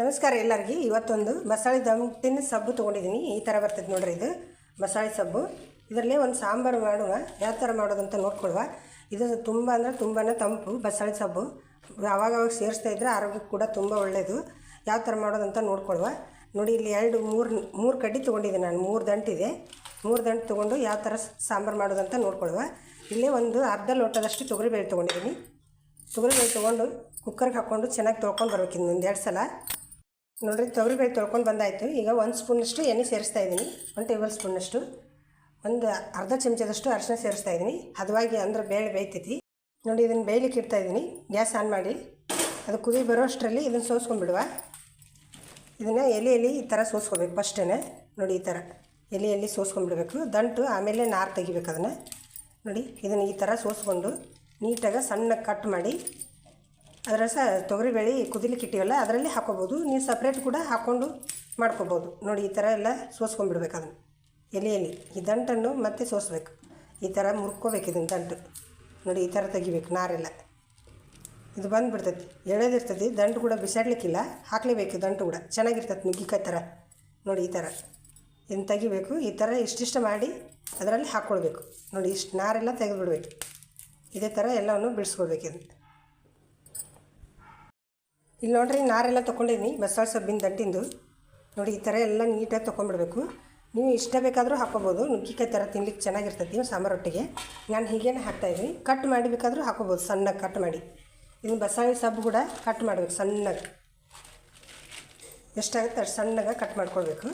ನಮಸ್ಕಾರ ಎಲ್ಲರಿಗೆ. ಇವತ್ತೊಂದು ಮಸಾಲೆ ತಿನ್ನ ಸಬ್ಬು ತೊಗೊಂಡಿದ್ದೀನಿ. ಈ ಥರ ಬರ್ತದೆ ನೋಡ್ರಿ ಇದು. ಮಸಾಲೆ ಸಬ್ಬು. ಇದರಲ್ಲೇ ಒಂದು ಸಾಂಬಾರು ಮಾಡುವ, ಯಾವ ಥರ ಮಾಡೋದಂತ ನೋಡ್ಕೊಳುವ ಇದು ತುಂಬ ಅಂದರೆ ತುಂಬಾ ತಂಪು ಬಸಳೆ ಸಬ್ಬು. ಯಾವಾಗವಾಗ ಅವಾಗ ಸೇರಿಸ್ತಾ ಇದ್ದರೆ ಆರೋಗ್ಯಕ್ಕೆ ಕೂಡ ತುಂಬ ಒಳ್ಳೆಯದು ಯಾವ ಥರ ಮಾಡೋದಂತ ನೋಡ್ಕೊಳುವ ನೋಡಿ, ಇಲ್ಲಿ ಎರಡು, ಮೂರು ಮೂರು ಕಡ್ಡಿ ತೊಗೊಂಡಿದ್ದೀನಿ ನಾನು. ಮೂರು ದಂಟಿದೆ. ಮೂರು ದಂಟು ತೊಗೊಂಡು ಯಾವ ಥರ ಸಾಂಬಾರು ಮಾಡೋದಂತ ನೋಡ್ಕೊಳುವ ಇಲ್ಲೇ ಒಂದು ಅರ್ಧ ಲೋಟದಷ್ಟು ತೊಗರಿಬೇಳೆ ತೊಗೊಂಡಿದ್ದೀನಿ. ತೊಗರಿಬೇಳೆ ತೊಗೊಂಡು ಕುಕ್ಕರ್ಗೆ ಹಾಕ್ಕೊಂಡು ಚೆನ್ನಾಗಿ ತೊಳ್ಕೊಂಡು ಬರ್ಬೇಕು ಒಂದು ಎರಡು ಸಲ. ನೋಡಿರಿ ತೊಗರಿಬೇಳೆ ತೊಳ್ಕೊಂಡು ಬಂದಾಯಿತು. ಈಗ ಒಂದು ಸ್ಪೂನಷ್ಟು ಎಣ್ಣೆ ಸೇರಿಸ್ತಾ ಇದ್ದೀನಿ ಒಂದು ಟೇಬಲ್ ಸ್ಪೂನಷ್ಟು. ಒಂದು ಅರ್ಧ ಚಮಚದಷ್ಟು ಅರಿಶಿನ ಸೇರಿಸ್ತಾ ಇದ್ದೀನಿ ಹದವಾಗಿ ಅಂದ್ರೆ ಬೇಳೆ ಬೇಯ್ತೈತಿ. ನೋಡಿ ಇದನ್ನು ಬೇಯಲಿಕ್ಕೆ ಇಡ್ತಾ ಇದ್ದೀನಿ ಗ್ಯಾಸ್ ಆನ್ ಮಾಡಿ. ಅದು ಕುದಿ ಬರೋ ಅಷ್ಟರಲ್ಲಿ ಇದನ್ನು ಸೋಸ್ಕೊಂಡ್ಬಿಡುವ. ಇದನ್ನು ಎಲೆ ಎಲೆ ಈ ಥರ ಸೋಸ್ಕೊಬೇಕು ಫಸ್ಟೇ ನೋಡಿ, ಈ ಥರ ಎಲೆ ಎಲ್ಲಿ ಸೋಸ್ಕೊಂಡ್ಬಿಡ್ಬೇಕು. ದಂಟು ಆಮೇಲೆ ನಾರು ತೆಗಿಬೇಕು ಅದನ್ನು. ನೋಡಿ, ಇದನ್ನು ಈ ಥರ ಸೋಸ್ಕೊಂಡು ನೀಟಾಗಿ ಸಣ್ಣ ಕಟ್ ಮಾಡಿ ಅದರ ಸಹ ತೊಗರಿಬೇಳೆ ಕುದಿಲಿಕ್ಕೆ ಇಟ್ಟಿವಲ್ಲ, ಅದರಲ್ಲಿ ಹಾಕೋಬೋದು. ನೀವು ಸಪ್ರೇಟ್ ಕೂಡ ಹಾಕ್ಕೊಂಡು ಮಾಡ್ಕೋಬೋದು. ನೋಡಿ, ಈ ಥರ ಎಲ್ಲ ಸೋಸ್ಕೊಂಡ್ಬಿಡ್ಬೇಕು ಅದನ್ನು. ಎಲೆಯಲ್ಲಿ ಈ ದಂಟನ್ನು ಮತ್ತೆ ಸೋಸ್ಬೇಕು. ಈ ಥರ ಮುರ್ಕೋಬೇಕು ಇದನ್ನು ದಂಟು. ನೋಡಿ, ಈ ಥರ ತೆಗಿಬೇಕು ನಾರೆಲ್ಲ. ಇದು ಬಂದುಬಿಡ್ತೈತಿ. ಎಳೆದಿರ್ತೈತಿ, ದಂಟು ಕೂಡ ಬಿಸಾಡ್ಲಿಕ್ಕಿಲ್ಲ. ಹಾಕ್ಲೇಬೇಕು ದಂಟು ಕೂಡ. ಚೆನ್ನಾಗಿರ್ತೈತಿ ನುಗ್ಗಿಕಾಯಿ ಥರ ನೋಡಿ, ಈ ಥರ ಇದನ್ನು ತೆಗಿಬೇಕು. ಈ ಥರ ಇಷ್ಟಿಷ್ಟು ಮಾಡಿ ಅದರಲ್ಲಿ ಹಾಕ್ಕೊಳ್ಬೇಕು. ನೋಡಿ, ಇಷ್ಟು ನಾರೆಲ್ಲ ತೆಗೆದುಬಿಡ್ಬೇಕು. ಇದೇ ಥರ ಎಲ್ಲವನ್ನು ಬಿಡಿಸ್ಕೊಳ್ಬೇಕು ಇದನ್ನು. ಇಲ್ಲಿ ನೋಡ್ರಿ, ನಾರೆಲ್ಲ ತೊಗೊಂಡಿದ್ದೀನಿ ಬಸಳೆ ಸೊಬ್ಬಿನ ದಂಟಿಂದು. ನೋಡಿ, ಈ ಥರ ಎಲ್ಲ ನೀಟಾಗಿ ತೊಗೊಂಡ್ಬಿಡ್ಬೇಕು. ನೀವು ಇಷ್ಟ ಬೇಕಾದರೂ ಹಾಕೋಬೋದು ನುಗ್ಗಿಕಾಯಿ ಥರ ತಿನ್ಲಿಕ್ಕೆ ಚೆನ್ನಾಗಿರ್ತೈತಿ ಸಾಂಬಾರು ಒಟ್ಟಿಗೆ ನಾನು ಹೀಗೇನೆ ಹಾಕ್ತಾಯಿದ್ದೀನಿ ಕಟ್ ಮಾಡಿ ಬೇಕಾದರೂ ಹಾಕೋಬೋದು ಸಣ್ಣಗೆ ಕಟ್ ಮಾಡಿ. ಇದನ್ನು ಬಸಳೆ ಸಬ್ಬು ಕೂಡ ಕಟ್ ಮಾಡಬೇಕು ಸಣ್ಣಗೆ. ಎಷ್ಟಾಗುತ್ತೆ ಅಷ್ಟು ಸಣ್ಣಗೆ ಕಟ್ ಮಾಡ್ಕೊಳ್ಬೇಕು.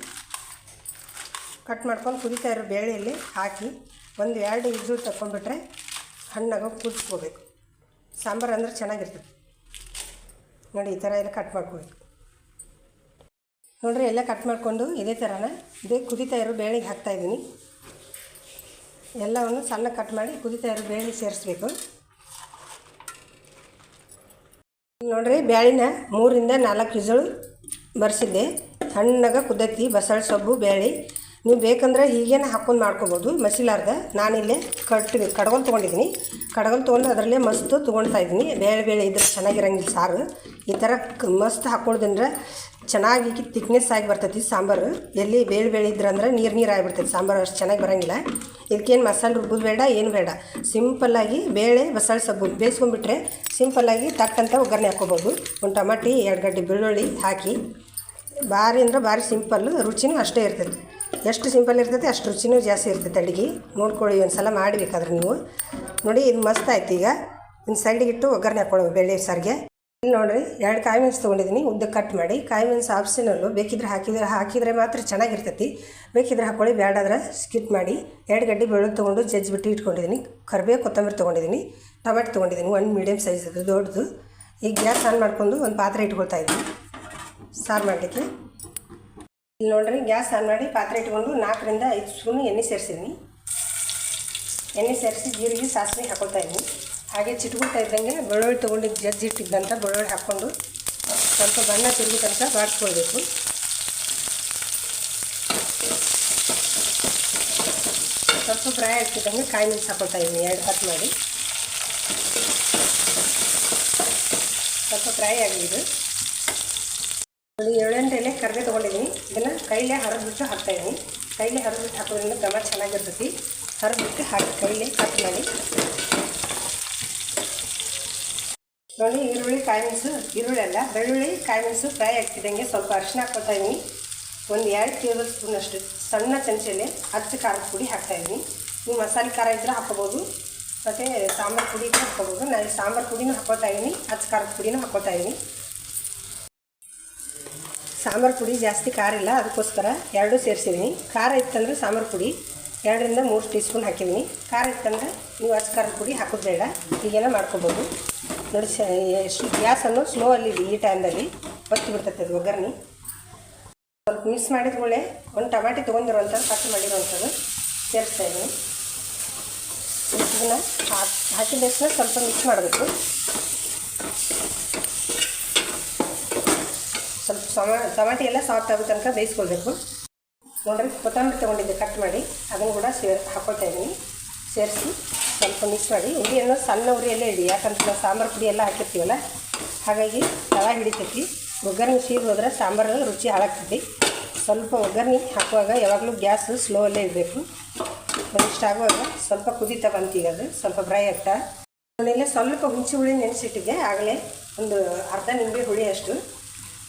ಕಟ್ ಮಾಡ್ಕೊಂಡು ಕುದಿತಾ ಇರೋ ಬೇಳೆಯಲ್ಲಿ ಹಾಕಿ ಒಂದು ಎರಡು ಇಜ್ಜು ತಗೊಂಡ್ಬಿಟ್ರೆ ಹಣ್ಣಾಗ ಕುದಿಸ್ಕೋಬೇಕು. ಸಾಂಬಾರು ಅಂದ್ರೆ ಚೆನ್ನಾಗಿರ್ತದೆ ನೋಡಿ, ಈ ಥರ ಎಲ್ಲ ಕಟ್ ಮಾಡ್ಕೊಳ್ಳಿ ನೋಡ್ರಿ, ಎಲ್ಲ ಕಟ್ ಮಾಡಿಕೊಂಡು ಇದೇ ಥರನ ಇದೇ ಕುದಿತಾ ಇರೋ ಬೇಳೆಗೆ ಹಾಕ್ತಾಯಿದ್ದೀನಿ ಎಲ್ಲವನ್ನು ಸಣ್ಣ ಕಟ್ ಮಾಡಿ ಕುದಿತಾ ಇರೋ ಬೇಳೆ ಸೇರಿಸ್ಬೇಕು. ನೋಡ್ರಿ ಬೇಳಿನ ಮೂರಿಂದ ನಾಲ್ಕು ವಿಜಳು ಬರೆಸಿದ್ದೆ. ಸಣ್ಣಗೆ ಕುದ್ದತ್ತಿ ಬಸಳೆ ಸೊಬ್ಬು ಬೇಳೆ ನೀವು ಬೇಕಂದ್ರೆ ಹೀಗೇನೆ ಹಾಕ್ಕೊಂಡು ಮಾಡ್ಕೊಬೋದು. ಮಸಿಲಾರ್ದ, ನಾನಿಲ್ಲೇ ಕಟ್ಟಿ ಕಡಗೊಂಡು ತೊಗೊಂಡಿದ್ದೀನಿ. ಕಡಗೊಂಡು ತೊಗೊಂಡು ಅದರಲ್ಲೇ ಮಸ್ತು ತೊಗೊಳ್ತಾ ಇದ್ದೀನಿ. ಬೇಳೆ ಬೇಳೆ ಇದ್ರೆ ಚೆನ್ನಾಗಿರಂಗಿಲ್ಲ ಸಾರು. ಈ ಥರ ಮಸ್ತ್ ಹಾಕ್ಕೊಳ್ದಂದ್ರೆ ಚೆನ್ನಾಗಿ ತಿಕ್ನೆಸ್ ಆಗಿ ಬರ್ತೈತಿ ಸಾಂಬಾರು. ಎಲ್ಲಿ ಬೇಳೆ ಬೇಳೆ ಇದ್ರಂದ್ರೆ ನೀರು ನೀರು ಆಗಿಬಿಡ್ತೈತಿ, ಸಾಂಬಾರು ಅಷ್ಟು ಚೆನ್ನಾಗಿ ಬರೋಂಗಿಲ್ಲ. ಇದಕ್ಕೇನು ಮಸಾಲೆ ರುಬ್ಬೋದು ಬೇಡ, ಏನು ಬೇಡ. ಸಿಂಪಲ್ಲಾಗಿ ಬೇಳೆ ಬಸಳೆ ಸಬ್ಬು ಬೇಯಿಸ್ಕೊಂಡ್ಬಿಟ್ರೆ ಸಿಂಪಲ್ಲಾಗಿ ತಕ್ಕಂತ ಒಗ್ಗರಣೆ ಹಾಕ್ಕೊಬೋದು. ಒಂದು ಟಮಾಟಿ, ಎರಡು ಗಡ್ಡೆ ಬೆಳ್ಳುಳ್ಳಿ ಹಾಕಿ. ಭಾರಿ ಅಂದ್ರೆ ಭಾರಿ ಸಿಂಪಲ್ಲು ರುಚಿನೂ ಅಷ್ಟೇ ಇರ್ತೈತಿ. ಎಷ್ಟು ಸಿಂಪಲ್ ಇರ್ತೈತಿ ಅಷ್ಟು ರುಚಿನೂ ಜಾಸ್ತಿ ಇರ್ತೈತೆ ಅಡುಗೆ. ನೋಡ್ಕೊಳ್ಳಿ ಒಂದು ಸಲ ಮಾಡಬೇಕಾದ್ರೆ ನೀವು. ನೋಡಿ, ಇದು ಮಸ್ತ್ ಆಯ್ತು ಈಗ. ಇನ್ನು ಸೈಡಿಗಿಟ್ಟು ಒಗ್ಗರಣೆ ಹಾಕ್ಕೊಳ್ಳೋ ಬೇಳೆ ಸಾರಿಗೆ. ನೋಡಿರಿ ಎರಡು ಕಾಯಿ ಮೆಣಸು ತೊಗೊಂಡಿದ್ದೀನಿ, ಉದ್ದ ಕಟ್ ಮಾಡಿ, ಕಾಯಿ ಮೆಣಸು ಆಪ್ಷನಲ್ಲು ಬೇಕಿದ್ರೆ ಹಾಕಿದ್ರೆ, ಹಾಕಿದರೆ ಮಾತ್ರ ಚೆನ್ನಾಗಿರ್ತೈತಿ. ಬೇಕಿದ್ರೆ ಹಾಕ್ಕೊಳ್ಳಿ ಬೇಡಾದ್ರೆ ಸ್ಕಿಪ್ ಮಾಡಿ. ಎರಡು ಗಡ್ಡೆ ಬೆಳ್ಳುಳ್ಳಿ ತೊಗೊಂಡು ಜಜ್ಜಿಬಿಟ್ಟು ಇಟ್ಕೊಂಡಿದ್ದೀನಿ. ಕರಿಬೇವು ಕೊತ್ತಂಬರಿ ತೊಗೊಂಡಿದ್ದೀನಿ, ಟೊಮೆಟೊ ತೊಗೊಂಡಿದ್ದೀನಿ, ಒಂದು ಮೀಡಿಯಮ್ ಅದು, ದೊಡ್ಡದು. ಈಗ ಗ್ಯಾಸ್ ಆನ್ ಮಾಡಿಕೊಂಡು ಒಂದು ಪಾತ್ರೆ ಇಟ್ಕೊಳ್ತಾ ಇದ್ದೀನಿ. ಸಾರು ಮಾಡಲಿಕ್ಕೆ. ಇಲ್ಲಿ ನೋಡ್ರಿ, ಗ್ಯಾಸ್ ಆನ್ ಮಾಡಿ ಪಾತ್ರೆ ಇಟ್ಕೊಂಡು ನಾಲ್ಕರಿಂದ ಐದು ಸ್ಪೂನ್ ಎಣ್ಣೆ ಸೇರಿಸಿದ್ದೀನಿ. ಎಣ್ಣೆ ಸೇರಿಸಿ ಜೀರಿಗೆ, ಸಾಸಿವೆ ಹಾಕೊಳ್ತಾ ಇದ್ದೀನಿ. ಹಾಗೆ ಚಿಟ್ಕೊಳ್ತಾ ಇದ್ದಂಗೆ ಬೆಳ್ಳುಳ್ಳಿ ತೊಗೊಂಡು ಜಜ್ಜಿ ಇಟ್ಟಿದ್ದಂಥ ಬೆಳ್ಳುಳ್ಳಿ ಹಾಕ್ಕೊಂಡು ಸ್ವಲ್ಪ ಬಣ್ಣ ತಿರುಗಿ ತನಕ ಬಾಡಿಸ್ಕೊಳ್ಬೇಕು. ಸ್ವಲ್ಪ ಫ್ರೈ ಆಗ್ತಿದ್ದಂಗೆ ಕಾಯಿ ಮೆಣಸು ಹಾಕೊಳ್ತಾ ಇದ್ದೀನಿ, ಎರಡು ಕಟ್ ಮಾಡಿ. ಸ್ವಲ್ಪ ಫ್ರೈ ಆಗಿದೆ. ಒಂದು ಏಳೆಂಟು ಎಲೆ ಕರ್ಬೇ ತೊಗೊಂಡಿದ್ದೀನಿ. ಇದನ್ನು ಕೈಲೇ ಹರಿದ್ಬಿಟ್ಟು ಹಾಕ್ತಾಯಿದ್ದೀನಿ ಕೈಲೇ ಹರಿದ್ಬಿಟ್ಟು ಹಾಕೋದ್ರಿಂದ ಘಮ ಚೆನ್ನಾಗಿರ್ತೈತಿ. ಹರಿದ್ಬಿಟ್ಟು ಹಾಕಿ ಕೈಲೇ ಕಟ್ ಮಾಡಿ. ನೋಡಿ, ಈರುಳ್ಳಿ, ಕಾಯಿ ಮೆಣಸು, ಈರುಳ್ಳಿ ಅಲ್ಲ, ಬೆಳ್ಳುಳ್ಳಿ, ಕಾಯಿ ಮೆಣಸು ಫ್ರೈ ಆಗ್ತಿದ್ದಂಗೆ ಸ್ವಲ್ಪ ಅರಿಶಿನ ಹಾಕ್ಕೊತಾ ಇದ್ದೀನಿ ಒಂದು ಎರಡು ಟೇಬಲ್ ಸ್ಪೂನಷ್ಟು ಸಣ್ಣ ಚಮಚಲ್ಲಿ ಹತ್ತು ಖಾರದ ಪುಡಿ ಹಾಕ್ತಾಯಿದ್ದೀನಿ ನೀವು ಮಸಾಲೆ ಖಾರ ಇದ್ದರೆ ಹಾಕ್ಕೋಬೋದು. ಮತ್ತು ಸಾಂಬಾರು ಪುಡಿ ಇದ್ದರೆ ಹಾಕ್ಕೋಬೋದು. ನಾನು ಸಾಂಬಾರು ಪುಡಿನೂ ಹಾಕ್ಕೋತಾ ಇದ್ದೀನಿ ಹತ್ತು ಖಾರದ ಪುಡಿನೂ ಹಾಕ್ಕೋತಾ ಇದ್ದೀನಿ ಸಾಂಬಾರು ಪುಡಿ ಜಾಸ್ತಿ ಖಾರ ಇಲ್ಲ, ಅದಕ್ಕೋಸ್ಕರ ಎರಡೂ ಸೇರಿಸಿದ್ದೀನಿ ಖಾರ ಇತ್ತಂದರೆ ಸಾಂಬಾರು ಪುಡಿ, ಎರಡರಿಂದ ಮೂರು ಟೀ ಸ್ಪೂನ್ ಹಾಕಿದ್ದೀನಿ ಖಾರ ಇತ್ತಂದರೆ ನೀವು ಹಚ್ಚ ಖಾರದ ಪುಡಿ ಹಾಕೋದು ಬೇಡ, ಹೀಗೆಲ್ಲ ಮಾಡ್ಕೋಬೋದು. ನೋಡಿ ಗ್ಯಾಸನ್ನು ಸ್ಲೋ ಅಲ್ಲಿ ಈ ಟೈಮ್ದಲ್ಲಿ ಬತ್ತಿ ಬಿಡ್ತೈತೆ ಅದು ಒಗ್ಗರಣೆ. ಸ್ವಲ್ಪ ಮಿಕ್ಸ್ ಮಾಡಿದ ಕೂಡಲೇ ಒಂದು ಟಮಾಟಿ ತೊಗೊಂಡಿರುವಂಥದ್ದು ಕಟ್ ಮಾಡಿರುವಂಥದ್ದು ಸೇರಿಸ್ತಾ ಇದ್ದೀನಿ. ಇದನ್ನು ಹಾಕಿ ತಕ್ಷಣ ಸ್ವಲ್ಪ ಮಿಕ್ಸ್ ಮಾಡಬೇಕು. ಸ್ವಲ್ಪ ಟಮಾಟಿ ಎಲ್ಲ ಸಾಫ್ಟ್ ಆಗೋ ತನಕ ಬೇಯಿಸ್ಕೊಳ್ಬೇಕು. ನೋಡ್ರಿ, ಕೊತ್ತಂಬರಿ ತೊಗೊಂಡಿದ್ದೆ ಕಟ್ ಮಾಡಿ. ಅದನ್ನು ಕೂಡ ಸೇರ್ ಹಾಕ್ಕೊಳ್ತಾ ಇದ್ದೀನಿ. ಸೇರಿಸಿ. ಸ್ವಲ್ಪ ಮಿಕ್ಸ್ ಮಾಡಿ. ಉರಿಯನ್ನು ಸಣ್ಣ ಉರಿಯಲ್ಲೇ ಇಡಿ. ಯಾಕಂದ್ರೆ ನಾವು ಸಾಂಬಾರು ಪುಡಿ ಎಲ್ಲ ಹಾಕಿರ್ತೀವಲ್ಲ? ಹಾಗಾಗಿ ತಳ ಹಿಡಿತೈತಿ. ಒಗ್ಗರಣೆ ಸೀರೆ ಹೋದ್ರೆ ಸಾಂಬಾರು ರುಚಿ ಹಾಳಾಗ್ತೈತಿ. ಸ್ವಲ್ಪ ಒಗ್ಗರಣೆ ಹಾಕುವಾಗ ಯಾವಾಗಲೂ ಗ್ಯಾಸ್ ಸ್ಲೋ ಅಲ್ಲೇ ಇರಬೇಕು ಇಷ್ಟ ಆಗುವಾಗ ಸ್ವಲ್ಪ ಕುದೀತಾ ಬಂತೀಗ ಅದು. ಸ್ವಲ್ಪ ಫ್ರೈ ಆಗ್ತಾ. ಆಮೇಲೆ ಸ್ವಲ್ಪ ಹುಣಸೆ ಹುಳಿ ನೆನೆಸಿಟ್ಟಿದ್ದೆ. ಆಗಲೇ ಒಂದು ಅರ್ಧ ನಿಂಬೆ ಹುಳಿ ಅಷ್ಟು.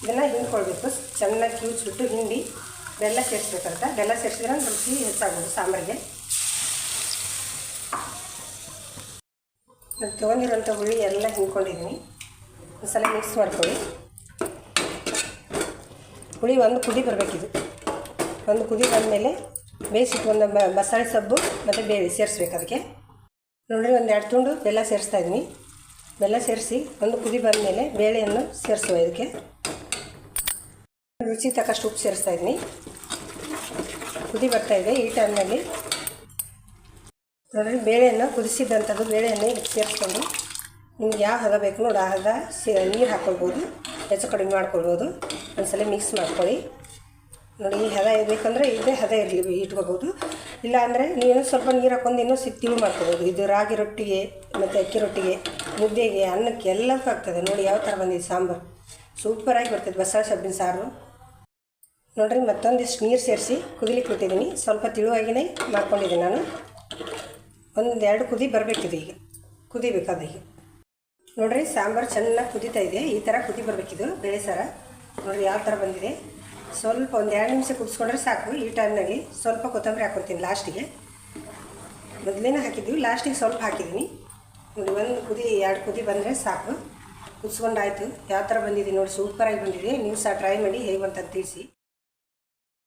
ಇದನ್ನು ಹಿಂಡ್ಕೊಳ್ಬೇಕು. ಚೆನ್ನಾಗಿ ಕಿವುಚ್ಬಿಟ್ಟು ಹಿಂಡಿ ಬೆಲ್ಲ ಸೇರಿಸ್ಬೇಕಂತ. ಬೆಲ್ಲ ಸೇರಿಸಿದ್ರೆ ರುಚಿ ಹೆಚ್ಚಾಗೋದು ಸಾಂಬಾರಿಗೆ. ನಾನು ತೊಗೊಂಡಿರೋಂಥ ಹುಳಿ ಎಲ್ಲ ಹಿಂಕೊಂಡಿದ್ದೀನಿ ಒಂದ್ಸಲ ಮಿಕ್ಸ್ ಮಾಡ್ಕೊಳ್ಳಿ. ಹುಳಿ ಒಂದು ಕುದಿ ಬರಬೇಕಿದು. ಒಂದು ಕುದಿ ಬಂದಮೇಲೆ ಬೇಯಿಸಿಟ್ಕೊಂಡ ಬ ಮಸಾಲೆ ಸಬ್ಬು ಮತ್ತು ಬೇವಿ ಸೇರಿಸ್ಬೇಕು ಅದಕ್ಕೆ. ನೋಡಿರಿ, ಒಂದು ಎರಡು ತುಂಡು ಬೆಲ್ಲ ಸೇರಿಸ್ತಾ ಇದ್ದೀನಿ. ಬೆಲ್ಲ ಸೇರಿಸಿ ಒಂದು ಕುದಿ ಬಂದಮೇಲೆ ಬೇಳೆಯನ್ನು ಸೇರಿಸುವ ಇದಕ್ಕೆ. ರುಚಿ ತಕ್ಕಷ್ಟು ಉಪ್ಪು ಸೇರಿಸ್ತಾ ಇದ್ದೀನಿ. ಕುದಿ ಬರ್ತಾಯಿದೆ ಈ ಟೈಮ್ನಲ್ಲಿ ನೋಡಿರಿ ಬೇಳೆಯನ್ನು ಕುದಿಸಿದಂಥದ್ದು ಬೇಳೆಯನ್ನು ಸೇರಿಸ್ಕೊಂಡು ನಿಮ್ಗೆ ಯಾವ ಹದ ಬೇಕು ನೋಡಿ ಆ ಹದ ಸೇ, ನೀರು ಹಾಕ್ಕೊಳ್ಬೋದು ಹೆಚ್ಚು ಕಡಿಮೆ ಮಾಡ್ಕೊಳ್ಬೋದು. ಒಂದ್ಸಲ ಮಿಕ್ಸ್ ಮಾಡ್ಕೊಳ್ಳಿ. ನೋಡಿ, ಈ ಹದ ಇರಬೇಕಂದ್ರೆ ಇದೇ ಹದ ಇರಲಿ ಇಟ್ಕೋಬೋದು ಇಲ್ಲ ಅಂದರೆ ನೀನು ಸ್ವಲ್ಪ ನೀರು ಹಾಕೊಂಡು ಇನ್ನೂ ಸಿ ತಿಳು ಮಾಡ್ಕೋಬೋದು ಇದು ರಾಗಿ ರೊಟ್ಟಿಗೆ ಮತ್ತು ಅಕ್ಕಿ ರೊಟ್ಟಿಗೆ, ಮುದ್ದೆಗೆ, ಅನ್ನಕ್ಕೆ ಎಲ್ಲಕ್ಕೂ ಆಗ್ತದೆ. ನೋಡಿ, ಯಾವ ಥರ ಬಂದಿದೆ ಸಾಂಬಾರು. ಸೂಪರಾಗಿ ಬರ್ತದೆ ಬಸಳೆ ಸೊಬ್ಬಿನ ಸಾರು. ನೋಡಿರಿ, ಮತ್ತೊಂದಿಷ್ಟು ನೀರು ಸೇರಿಸಿ ಕುದಿಲಿಕ್ಕೆ ಬಿಟ್ಟಿದ್ದೀನಿ. ಸ್ವಲ್ಪ ತಿಳುವಾಗಿನೇ ಮಾಡ್ಕೊಂಡಿದ್ದೀನಿ ನಾನು. ಒಂದು ಎರಡು ಕುದಿ ಬರಬೇಕಿದೆ ಈಗ. ಕುದಿಬೇಕಾದ ಈಗ. ನೋಡಿರಿ, ಸಾಂಬಾರು ಚೆನ್ನಾಗಿ ಕುದೀತಾ ಇದೆ. ಈ ಥರ ಕುದಿ ಬರಬೇಕಿದು ಬೇಳೆ ಸಾರ. ನೋಡಿರಿ, ಯಾವ ಥರ ಬಂದಿದೆ. ಸ್ವಲ್ಪ ಒಂದು ಎರಡು ನಿಮಿಷ ಕುದಿಸ್ಕೊಂಡ್ರೆ ಸಾಕು. ಈ ಟೈಮ್ನಲ್ಲಿ ಸ್ವಲ್ಪ ಕೊತ್ತಂಬರಿ ಹಾಕ್ಕೊಡ್ತೀನಿ ಲಾಸ್ಟಿಗೆ. ಮೊದಲೇನೇ ಹಾಕಿದ್ದೀವಿ ಲಾಸ್ಟಿಗೆ ಸ್ವಲ್ಪ ಹಾಕಿದ್ದೀನಿ ನೋಡಿ, ಒಂದು ಕುದಿ, ಎರಡು ಕುದಿ ಬಂದರೆ ಸಾಕು. ಕುದಿಸ್ಕೊಂಡಾಯ್ತು ಯಾವ ಥರ ಬಂದಿದೆ ನೋಡಿ ಸೂಪರಾಗಿ ಬಂದಿದೆ. ನೀವು ಸಹ ಟ್ರೈ ಮಾಡಿ ಹೇಗೆ ಬಂತ ತಿಳಿಸಿ.